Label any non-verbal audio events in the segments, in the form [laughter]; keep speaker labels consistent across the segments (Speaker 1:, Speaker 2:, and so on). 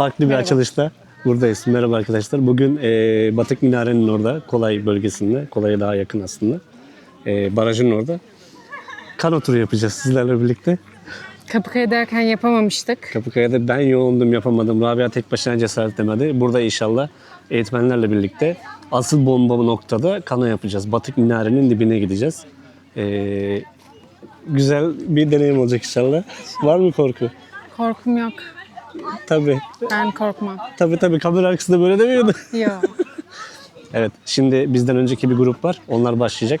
Speaker 1: Farklı bir
Speaker 2: Merhaba.
Speaker 1: açılışta buradayız. Merhaba arkadaşlar. Bugün e, Batık Minare'nin orada, Kolay bölgesinde, Kolay'a daha yakın aslında. E, barajın orada. Kano turu yapacağız sizlerle birlikte.
Speaker 2: Kapıkaya derken yapamamıştık.
Speaker 1: Kapıkaya'da ben yoğundum, yapamadım. Rabia tek başına cesaret demedi. Burada inşallah eğitmenlerle birlikte asıl bomba noktada kano yapacağız. Batık Minare'nin dibine gideceğiz. E, güzel bir deneyim olacak inşallah. Var mı korku?
Speaker 2: Korkum yok.
Speaker 1: Tabii.
Speaker 2: Ben korkmam.
Speaker 1: Tabii tabii. Kamera arkasında böyle demiyordu.
Speaker 2: Yok. [laughs]
Speaker 1: Evet, şimdi bizden önceki bir grup var. Onlar başlayacak.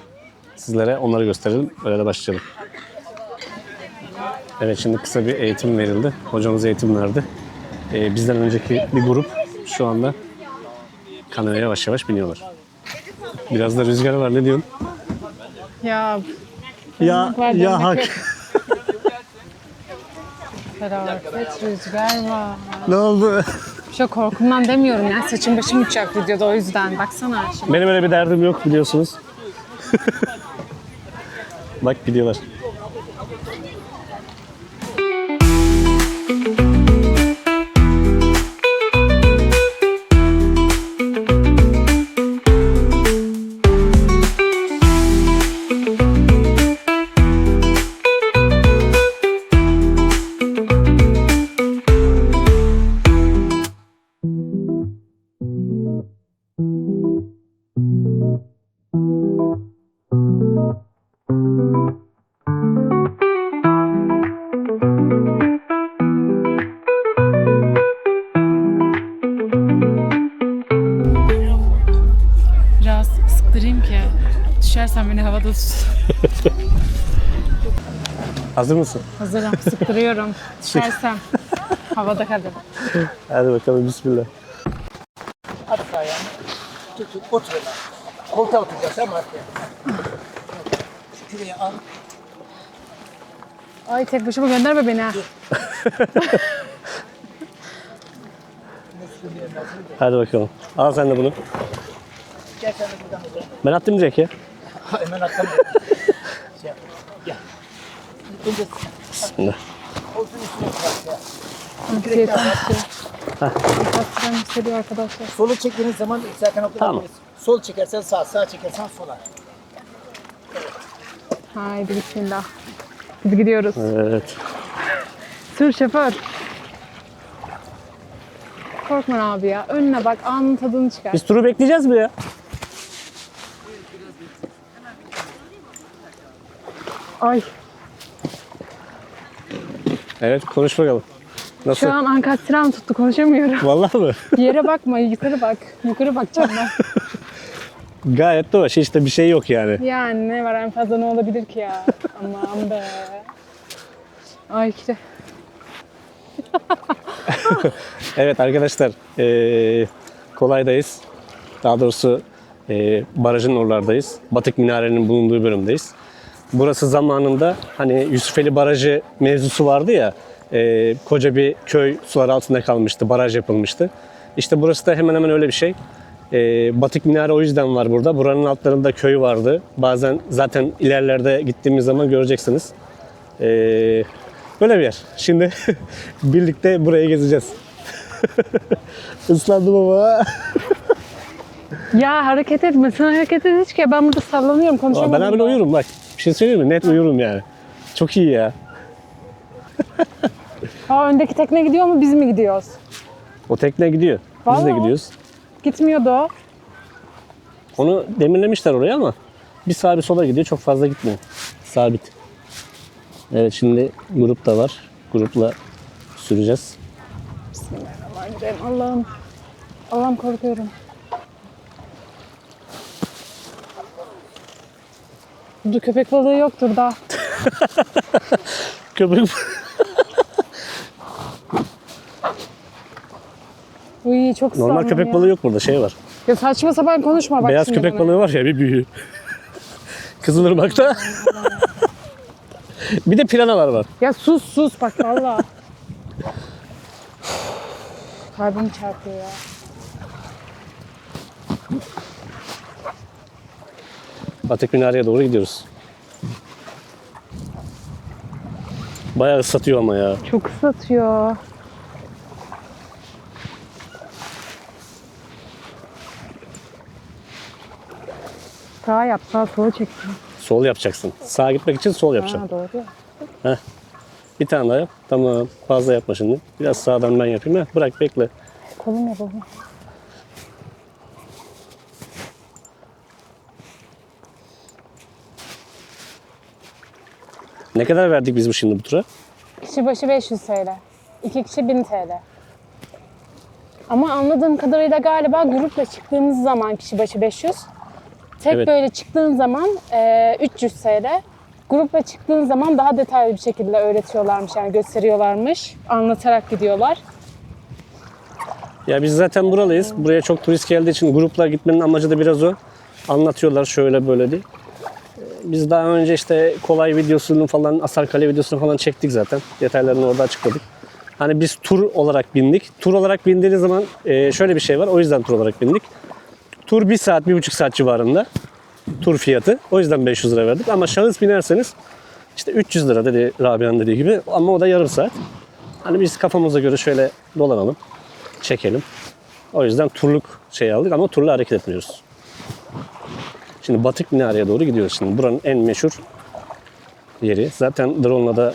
Speaker 1: Sizlere onları gösterelim. Öyle de başlayalım. Evet, şimdi kısa bir eğitim verildi. Hocamız eğitim verdi. Ee, bizden önceki bir grup şu anda kanoya yavaş yavaş biniyorlar. Biraz da rüzgar var. Ne diyorsun?
Speaker 2: ya
Speaker 1: Ya, ya hak.
Speaker 2: Yok. felaket rüzgar var.
Speaker 1: ne oldu?
Speaker 2: Şu korkumdan demiyorum ya. Saçım başım uçacak videoda o yüzden. Baksana şimdi.
Speaker 1: Benim öyle bir derdim yok biliyorsunuz. [laughs] Bak gidiyorlar. Hazır mısın?
Speaker 2: Hazırım. Sıktırıyorum. [laughs] Düşersem havada kalırım.
Speaker 1: Hadi bakalım bismillah.
Speaker 3: At ayağını. Tut tut otur. Koltuğa oturacaksın ama arkaya. Şu al.
Speaker 2: Ay tek başıma gönderme beni ha.
Speaker 1: Hadi bakalım. Al sen de bunu.
Speaker 3: Gel sen de buradan.
Speaker 1: Ben attım direkt ya.
Speaker 3: Hemen atlama. şey yap. Gel. Önce
Speaker 1: Bismillah.
Speaker 2: başlıyor. Kastıran hissediyor arkadaşlar.
Speaker 3: Solu çektiğiniz zaman Serkan okula
Speaker 1: Tamam.
Speaker 3: Sol çekersen sağ, sağ çekersen sola.
Speaker 2: Haydi bismillah. Hadi gidiyoruz.
Speaker 1: Evet.
Speaker 2: Sür şoför. Korkma abi ya. Önüne bak. Anın tadını çıkar.
Speaker 1: Biz turu bekleyeceğiz mi ya?
Speaker 2: Ay.
Speaker 1: Evet konuş bakalım. Nasıl?
Speaker 2: Şu an ankastram tuttu. Konuşamıyorum.
Speaker 1: Vallahi mı? [laughs]
Speaker 2: Yere bakma. Yukarı bak. Yukarı bakacağım ben. [laughs]
Speaker 1: Gayet de hoş. İşte bir şey yok yani.
Speaker 2: Yani ne var en fazla ne olabilir ki ya? Aman be. Ay işte. [laughs]
Speaker 1: Evet arkadaşlar. eee, kolaydayız. Daha doğrusu eee, barajın oralardayız. Batık Minare'nin bulunduğu bölümdeyiz. Burası zamanında hani Yusufeli Barajı mevzusu vardı ya. eee, koca bir köy sular altında kalmıştı. Baraj yapılmıştı. İşte burası da hemen hemen öyle bir şey. Eee, Batık Minare o yüzden var burada. Buranın altlarında köy vardı. Bazen zaten ilerlerde gittiğimiz zaman göreceksiniz. Eee, böyle bir yer. Şimdi [laughs] birlikte burayı gezeceğiz. [laughs] Islandım ama.
Speaker 2: Ya hareket etme. Sen hareket et hiç ki. Ben burada sallanıyorum. Konuşamam.
Speaker 1: ben abi uyurum bak. Bir şey söyleyeyim mi? Net uyurum yani. Çok iyi ya.
Speaker 2: Aa, öndeki tekne gidiyor mu? Biz mi gidiyoruz?
Speaker 1: O tekne gidiyor. Biz de
Speaker 2: Vallahi.
Speaker 1: gidiyoruz.
Speaker 2: Gitmiyordu o.
Speaker 1: Onu demirlemişler oraya ama bir sağa bir sola gidiyor. Çok fazla gitmiyor. Sabit. Evet şimdi grup da var. Grupla süreceğiz.
Speaker 2: Bismillahirrahmanirrahim. Allah'ım. Allah'ım korkuyorum. Burada köpek balığı yoktur da. [laughs]
Speaker 1: Köpek
Speaker 2: Uy çok
Speaker 1: Normal köpek
Speaker 2: ya.
Speaker 1: balığı yok burada. Şey var.
Speaker 2: Ya saçma sapan konuşma bak
Speaker 1: Beyaz
Speaker 2: şimdi
Speaker 1: köpek
Speaker 2: bana.
Speaker 1: balığı var ya bir büyüğü. Kızılırmak'ta. [laughs] bir de piranalar var.
Speaker 2: Ya sus sus bak valla. Kalbim çarpıyor ya.
Speaker 1: Atik Minare'ye doğru gidiyoruz. Bayağı ıslatıyor ama ya.
Speaker 2: Çok ıslatıyor. Sağa yap, sağa sola çeksin.
Speaker 1: Sol yapacaksın. Sağa gitmek için sol yapacaksın.
Speaker 2: Ha, doğru. Heh.
Speaker 1: Bir tane daha yap. Tamam. Fazla yapma şimdi. Biraz sağdan ben yapayım. Heh. Bırak bekle.
Speaker 2: Kolum yapalım.
Speaker 1: Ne kadar verdik biz bu şimdi bu tura?
Speaker 2: Kişi başı 500 TL. İki kişi 1000 TL. Ama anladığım kadarıyla galiba grupla çıktığımız zaman kişi başı 500. Tek
Speaker 1: Evet.
Speaker 2: böyle çıktığın zaman e, 300 TL. Grupla çıktığın zaman daha detaylı bir şekilde öğretiyorlarmış yani gösteriyorlarmış. Anlatarak gidiyorlar.
Speaker 1: Ya biz zaten buralıyız. Buraya çok turist geldiği için gruplar gitmenin amacı da biraz o. Anlatıyorlar şöyle böyle diye. Biz daha önce işte kolay videosunu falan, Asarkale videosunu falan çektik zaten. Detaylarını orada açıkladık. Hani biz tur olarak bindik. Tur olarak bindiğiniz zaman e, şöyle bir şey var. O yüzden tur olarak bindik. Tur 1 saat, 1,5 saat civarında. Tur fiyatı. O yüzden 500 lira verdik. Ama şahıs binerseniz işte 300 lira dedi Rabia'nın dediği gibi. Ama o da yarım saat. Hani biz kafamıza göre şöyle dolanalım çekelim. O yüzden turluk şey aldık ama turla hareket etmiyoruz. Şimdi Batık Minare'ye doğru gidiyoruz şimdi. Buranın en meşhur yeri. Zaten drone'la da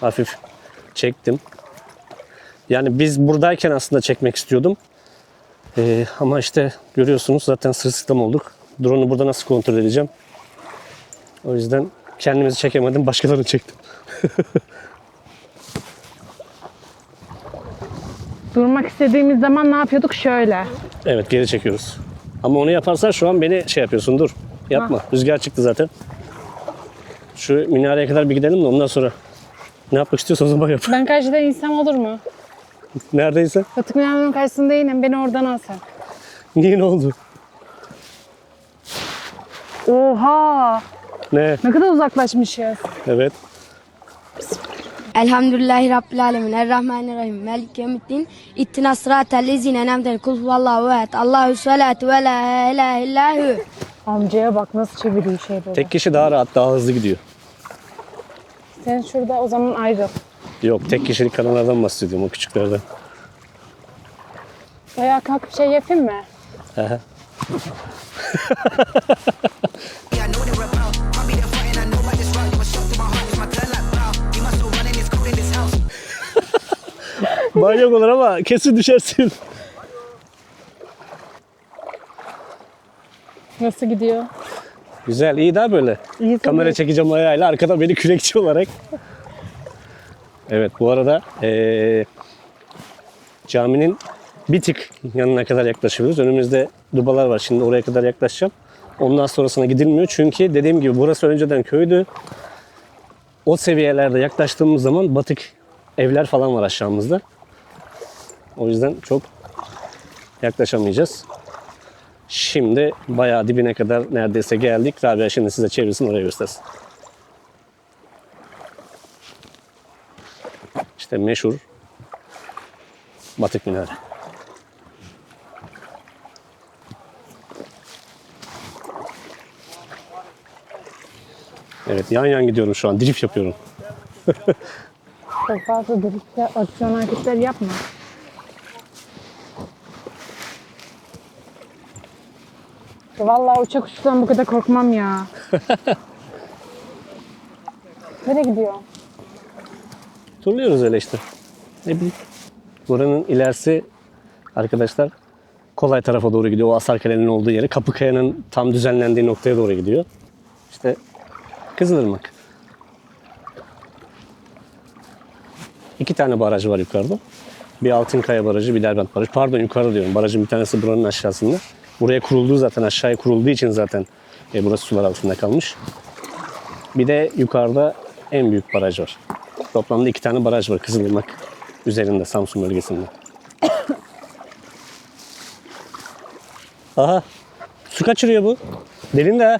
Speaker 1: hafif çektim. Yani biz buradayken aslında çekmek istiyordum. Ee, ama işte görüyorsunuz zaten sırsıklam olduk. Drone'u burada nasıl kontrol edeceğim? O yüzden kendimizi çekemedim. Başkalarını çektim. [laughs]
Speaker 2: Durmak istediğimiz zaman ne yapıyorduk? Şöyle.
Speaker 1: Evet geri çekiyoruz. Ama onu yaparsan şu an beni şey yapıyorsun dur. Yapma. Rüzgar çıktı zaten. Şu minareye kadar bir gidelim de ondan sonra ne yapmak istiyorsan o zaman yap.
Speaker 2: Ben karşıda insan olur mu?
Speaker 1: Neredeyse.
Speaker 2: Batık Minare'nin karşısında inin. Beni oradan al sen.
Speaker 1: Niye ne oldu?
Speaker 2: Oha!
Speaker 1: Ne?
Speaker 2: Ne kadar uzaklaşmışız.
Speaker 1: Evet.
Speaker 4: Elhamdülillahi Rabbil Alemin. Errahmanirrahim. Melik yevmiddin. İttina sıratel lezine enemden. Kul huvallahu ehad. Allahu salatu ve la ilahe illahu.
Speaker 2: Amcaya bak nasıl çeviriyor şeyleri.
Speaker 1: Tek kişi daha rahat, daha hızlı gidiyor.
Speaker 2: Sen şurada o zaman ayrıl.
Speaker 1: Yok tek kişilik kanallardan bahsediyorum o küçüklerden.
Speaker 2: Ayağa kalkıp şey yapayım mı?
Speaker 1: Aha. [laughs]
Speaker 5: I
Speaker 1: Manyak olur ama kesin düşersin.
Speaker 2: Nasıl gidiyor?
Speaker 1: Güzel, iyi daha böyle.
Speaker 2: İyi tabii.
Speaker 1: Kamera çekeceğim ayağıyla arkada beni kürekçi olarak. Evet bu arada eee, caminin bir tık yanına kadar yaklaşıyoruz. Önümüzde dubalar var. Şimdi oraya kadar yaklaşacağım. Ondan sonrasına gidilmiyor. Çünkü dediğim gibi burası önceden köydü. O seviyelerde yaklaştığımız zaman batık evler falan var aşağımızda. O yüzden çok yaklaşamayacağız. Şimdi bayağı dibine kadar neredeyse geldik. Rabia şimdi size çevresini oraya göstersin. İşte meşhur Batık Minare. Evet yan yan gidiyorum şu an. Drift yapıyorum. [laughs]
Speaker 2: Çok fazla dürüstçe aksiyon hareketler yapma. Vallahi uçak uçuştan bu kadar korkmam ya. [laughs] Nereye gidiyor?
Speaker 1: Turluyoruz öyle işte. Ne bileyim. Buranın ilerisi arkadaşlar kolay tarafa doğru gidiyor. O Asarkale'nin olduğu yere. Kapıkaya'nın tam düzenlendiği noktaya doğru gidiyor. İşte Kızılırmak. İki tane baraj var yukarıda. Bir Altınkaya Barajı, bir Derbent Barajı. Pardon yukarıda diyorum. Barajın bir tanesi buranın aşağısında. Buraya kurulduğu zaten aşağıya kurulduğu için zaten e, burası sular altında kalmış. Bir de yukarıda en büyük baraj var. Toplamda iki tane baraj var Kızılırmak üzerinde Samsun bölgesinde. [coughs] Aha. Su kaçırıyor bu. Delinde ha.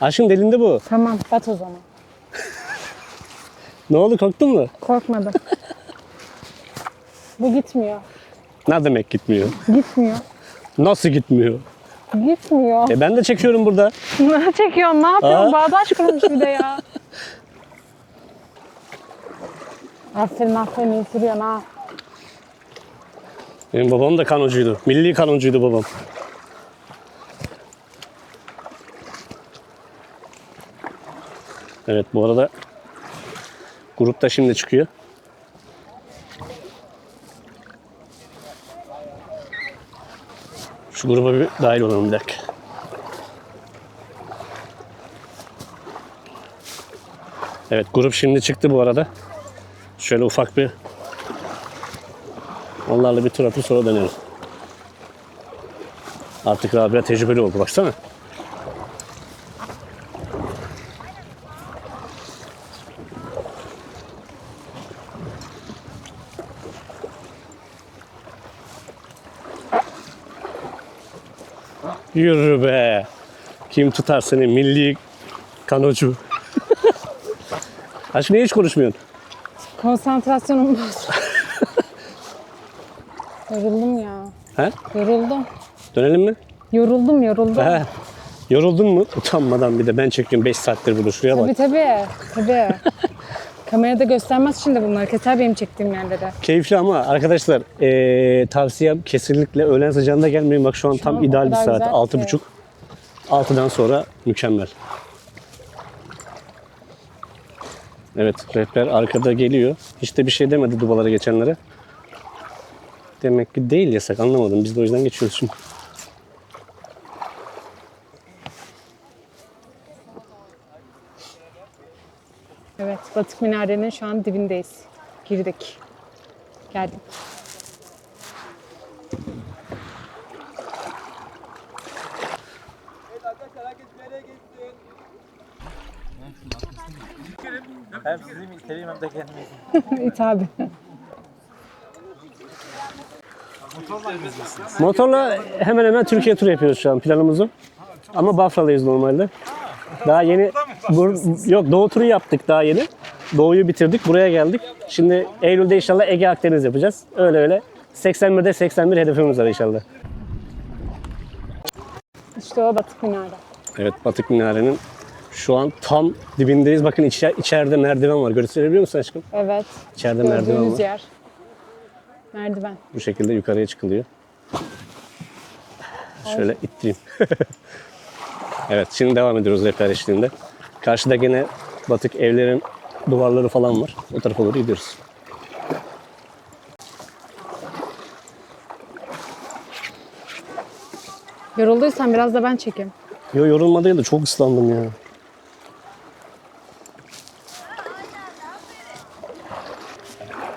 Speaker 1: Aşkım delinde bu.
Speaker 2: Tamam bat o zaman.
Speaker 1: Ne oldu korktun mu?
Speaker 2: Korkmadım. [laughs] bu gitmiyor.
Speaker 1: Ne demek gitmiyor?
Speaker 2: Gitmiyor.
Speaker 1: Nasıl gitmiyor?
Speaker 2: Gitmiyor.
Speaker 1: E ben de çekiyorum burada.
Speaker 2: Ne çekiyorsun? Ne yapıyorsun?
Speaker 1: Aa.
Speaker 2: Bağdaş kurmuş bir de ya. aferin aferin iyi sürüyorsun ha.
Speaker 1: Benim babam da kanoncuydu. Milli kanoncuydu babam. Evet bu arada grupta şimdi çıkıyor. Şu gruba bir dahil olalım bir dakika. Evet grup şimdi çıktı bu arada. Şöyle ufak bir onlarla bir tur atıp sonra dönelim. Artık Rabia tecrübeli oldu baksana. Yürü be. Kim tutar seni milli kanocu? [laughs] Aşkım niye hiç konuşmuyorsun?
Speaker 2: Konsantrasyonum bozuldu. [laughs] Yoruldum ya.
Speaker 1: He?
Speaker 2: Yoruldum.
Speaker 1: Dönelim mi?
Speaker 2: Yoruldum, yoruldum.
Speaker 1: He. Yoruldun mu? Utanmadan bir de ben çekiyorum 5 saattir burada şuraya bak.
Speaker 2: Tabii tabii. Tabii. [laughs] Kamerada göstermez şimdi bunları. Keser benim çektiğim yerlere.
Speaker 1: Keyifli ama arkadaşlar eee tavsiyem kesinlikle öğlen sıcağında gelmeyin. Bak şu an tam
Speaker 2: an
Speaker 1: ideal bir saat. Altı buçuk. Altıdan sonra mükemmel. Evet rehber arkada geliyor. Hiç de bir şey demedi dubalara geçenlere. Demek ki değil yasak anlamadım. Biz de o yüzden geçiyoruz şimdi.
Speaker 2: Evet, Batık Minare'nin şu an dibindeyiz. Girdik. Geldik.
Speaker 3: Hem sizi niteleyim hem de kendimi.
Speaker 2: İt [laughs] abi.
Speaker 1: Motorla hemen hemen Türkiye turu yapıyoruz şu an planımız o. Ama Bafra'dayız normalde. Daha yeni bur- yok Doğu turu yaptık daha yeni. Doğu'yu bitirdik. Buraya geldik. Şimdi Eylül'de inşallah Ege Akdeniz yapacağız. Öyle öyle. 81'de 81 hedefimiz var inşallah.
Speaker 2: İşte o Batık Minare.
Speaker 1: Evet Batık Minare'nin şu an tam dibindeyiz. Bakın içer, içeride merdiven var. Gösterebiliyor musun aşkım?
Speaker 2: Evet.
Speaker 1: İçeride merdiven var.
Speaker 2: yer. Merdiven.
Speaker 1: Bu şekilde yukarıya çıkılıyor. Şöyle ittireyim. [laughs] evet şimdi devam ediyoruz rehber eşliğinde. Karşıda gene batık evlerin duvarları falan var. O tarafa doğru gidiyoruz.
Speaker 2: Yorulduysan biraz da ben çekeyim.
Speaker 1: Yo yorulma değil de çok ıslandım ya.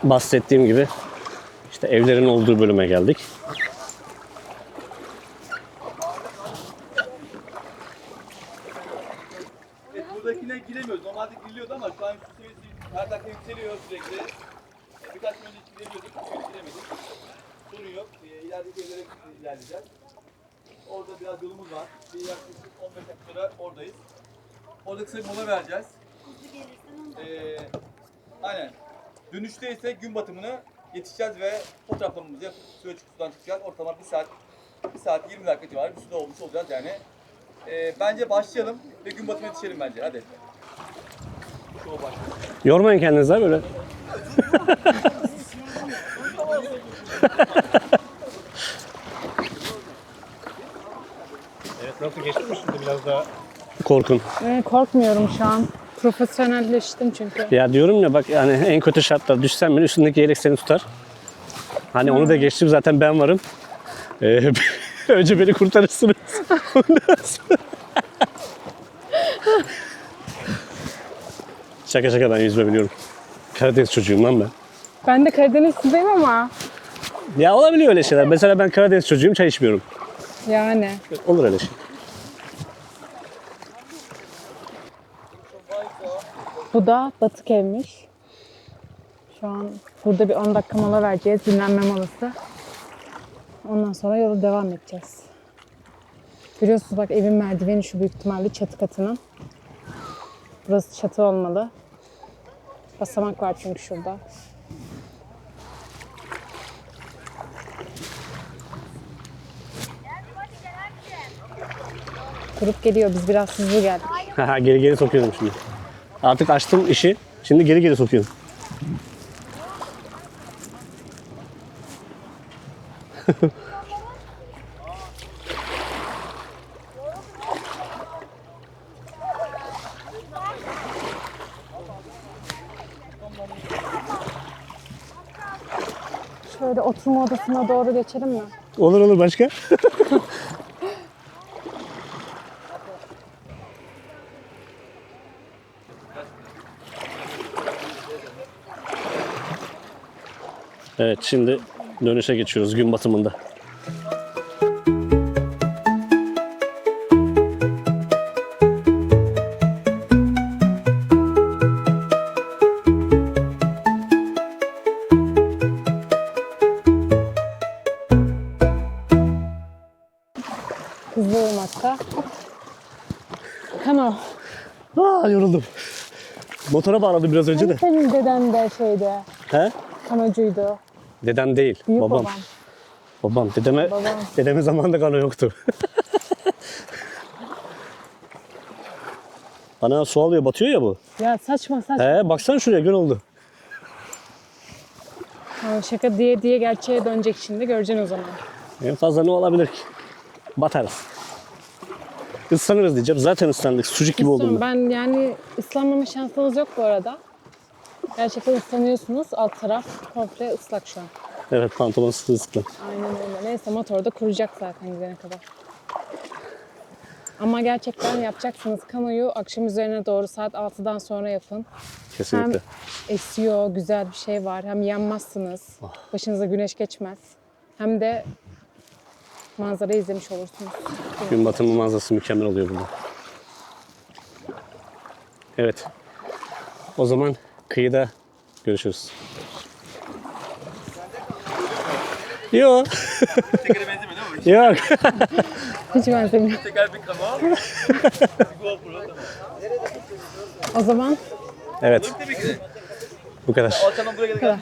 Speaker 1: Bahsettiğim gibi işte evlerin olduğu bölüme geldik.
Speaker 6: Evet, buradakine giremiyoruz. Normalde giriliyordu ama şu an su seviyesi her dakika yükseliyor sürekli. E, Birkaç gün önce giremiyorduk, bugün giremedik. Sorun yok. E, ilerideki evlere ilerleyeceğiz. Orada biraz yolumuz var. Bir yaklaşık 15 dakika sonra oradayız. Orada kısa bir mola vereceğiz. E, aynen. İse gün batımını yetişeceğiz ve fotoğraflarımızı yapıp suya sudan çıkacağız. Ortalama 1 saat 1 saat 20 dakika civarı bir suda olmuş olacağız yani. E, bence başlayalım ve gün batımına yetişelim bence. Hadi. Şov başlasın.
Speaker 1: Yormayın kendinizi ha böyle. evet nasıl geçti mi şimdi biraz daha? Korkun.
Speaker 2: Ee, korkmuyorum şu an. Profesyonelleştim çünkü.
Speaker 1: Ya diyorum ya bak yani en kötü şartlar düşsen bile üstündeki yelek seni tutar. Hani onu da geçtim zaten ben varım. Ee, [laughs] önce beni kurtarırsınız. [laughs] Şaka şaka ben yüzme biliyorum. Karadeniz çocuğuyum lan ben.
Speaker 2: Ben de Karadenizliyim ama
Speaker 1: Ya olabiliyor öyle şeyler. Mesela ben Karadeniz çocuğuyum çay içmiyorum.
Speaker 2: yani.
Speaker 1: Olur öyle şey.
Speaker 2: Bu da batık evmiş. Şu an burada bir 10 dakika mola vereceğiz. Dinlenme molası. Ondan sonra yola devam edeceğiz. Görüyorsunuz bak evin merdiveni şu büyük ihtimalle çatı katının. Burası çatı olmalı. Basamak var çünkü şurada. Grup geliyor. Biz biraz hızlı geldik. [laughs]
Speaker 1: Geri geri sokuyorum şimdi. Artık açtım işi. Şimdi geri geri sokuyorum.
Speaker 2: Şöyle oturma odasına doğru geçelim mi?
Speaker 1: Olur olur başka. [laughs] evet şimdi dönüşe geçiyoruz gün batımında.
Speaker 2: Hızlı. Kano.
Speaker 1: Aa yoruldum. Motora bağladı biraz önce de.
Speaker 2: Senin deden de şeydi.
Speaker 1: He?
Speaker 2: Kanocuydu.
Speaker 1: Dedem değil,
Speaker 2: Büyük
Speaker 1: babam.
Speaker 2: babam.
Speaker 1: Babam. Dedeme,
Speaker 2: Babam. [laughs]
Speaker 1: dedeme zamanında kano yoktu. [laughs] Ana su alıyor, batıyor ya bu.
Speaker 2: Ya saçma saçma.
Speaker 1: He, baksana şuraya, gör oldu.
Speaker 2: Ha, Şaka diye diye gerçeğe dönecek şimdi. Göreceksin o zaman.
Speaker 1: En fazla ne olabilir ki? Batarız. Islanırız diyeceğim. Zaten ıslandık. Sucuk gibi oldum
Speaker 2: Sonra
Speaker 1: ben.
Speaker 2: yani ıslanmama şansınız yok bu arada. Gerçekten ıslanıyorsunuz. Alt taraf komple ıslak şu an.
Speaker 1: Evet, pantolon sıkı sıkı.
Speaker 2: Aynen öyle. Neyse motor da kuracak zaten gidene kadar. Ama gerçekten yapacaksınız kanoyu akşam üzerine doğru saat 6'dan sonra yapın.
Speaker 1: Kesinlikle.
Speaker 2: Hem esiyor, güzel bir şey var. Hem yanmazsınız. Başınıza güneş geçmez. Hem de manzarayı izlemiş olursunuz.
Speaker 1: Gün batımı manzarası mükemmel oluyor burada. Evet. O zaman kıyıda görüşürüz. Yok.
Speaker 6: Tekere benzemiyor değil mi?
Speaker 1: Yok.
Speaker 2: Hiç benzemiyor.
Speaker 6: Teker bir tamam.
Speaker 2: O zaman
Speaker 1: Evet. Bu kadar.
Speaker 6: Alçalan buraya gel.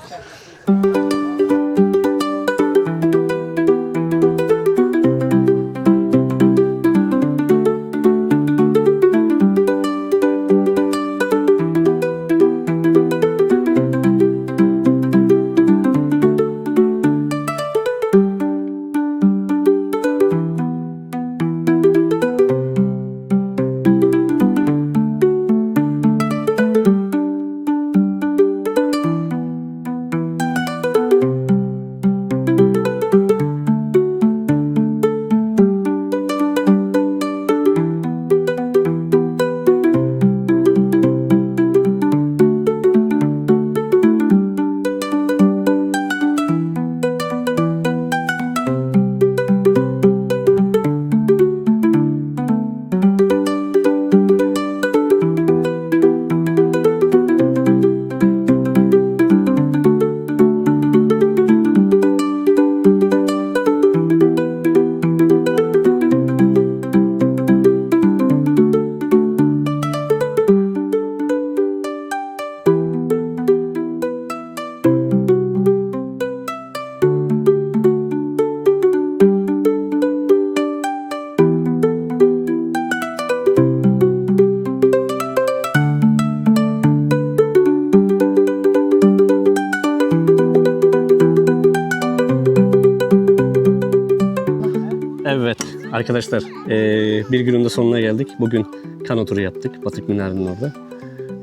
Speaker 1: Arkadaşlar eee, bir günün de sonuna geldik. Bugün kano turu yaptık Batık Minare'nin orada.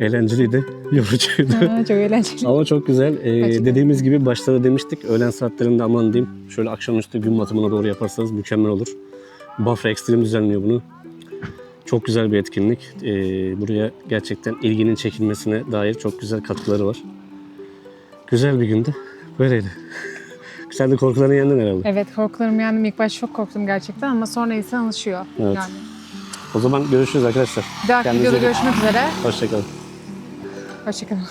Speaker 1: Eğlenceliydi, [laughs] yorucuydu.
Speaker 2: çok eğlenceli.
Speaker 1: Ama çok güzel. Ee, dediğimiz gibi başta da demiştik. Öğlen saatlerinde aman diyeyim. Şöyle akşamüstü gün batımına doğru yaparsanız mükemmel olur. Bafra Extreme düzenliyor bunu. Çok güzel bir etkinlik. Ee, buraya gerçekten ilginin çekilmesine dair çok güzel katkıları var. Güzel bir gündü. Böyleydi. Sen de korkularını yendin herhalde.
Speaker 2: Evet korkularım yendim. İlk başta çok korktum gerçekten ama sonra insan alışıyor.
Speaker 1: Evet.
Speaker 2: Yani.
Speaker 1: O zaman görüşürüz arkadaşlar.
Speaker 2: Bir dahaki videoda görüşmek üzere.
Speaker 1: Hoşçakalın.
Speaker 2: Hoşçakalın.